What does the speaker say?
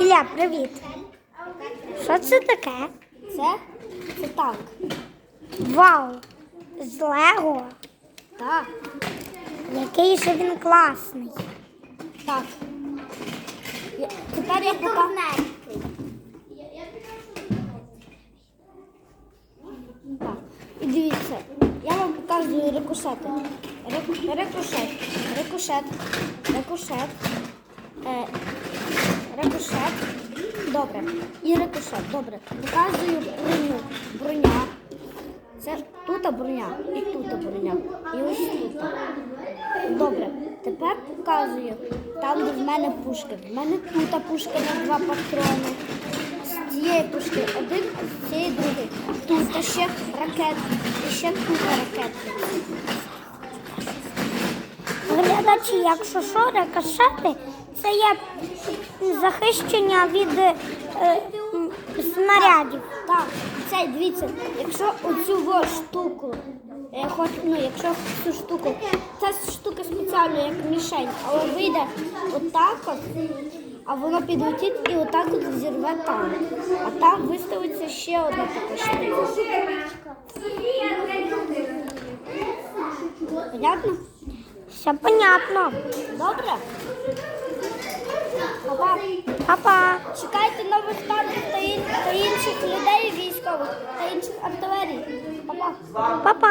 Ілля, привіт. Що це таке? Це, це танк. Вау! З Лего. Так, Який же він класний. так. Я- Тепер я покажу. Так. І дивіться, я вам показую рикошети. Рик- Рикошет, рикошет, рикошет, е, рикошет. Добре. І рикошет. Добре. Показую броню. Броня. Це тут броня і тут броня. І ось тут. Добре. Тепер показую там, де в мене пушки. В мене тут пушка на два патрони. З цієї пушки один, з цієї другий. Тут ще ракет. І ще тут ракетки. Глядачі, якщо що, рикошети, це є захищення від е, снарядів. Так, це дивіться, якщо оцю штуку, е, хоч, ну, якщо цю штуку, ця штука спеціально як мішень, але вийде отак от, а воно підлетить і отак от зірве там. А там виставиться ще одна така штука. Понятно? Все понятно. Добре? Папа. Чекайте нових танків та, інших людей військових та інших артилерій. Папа. Папа.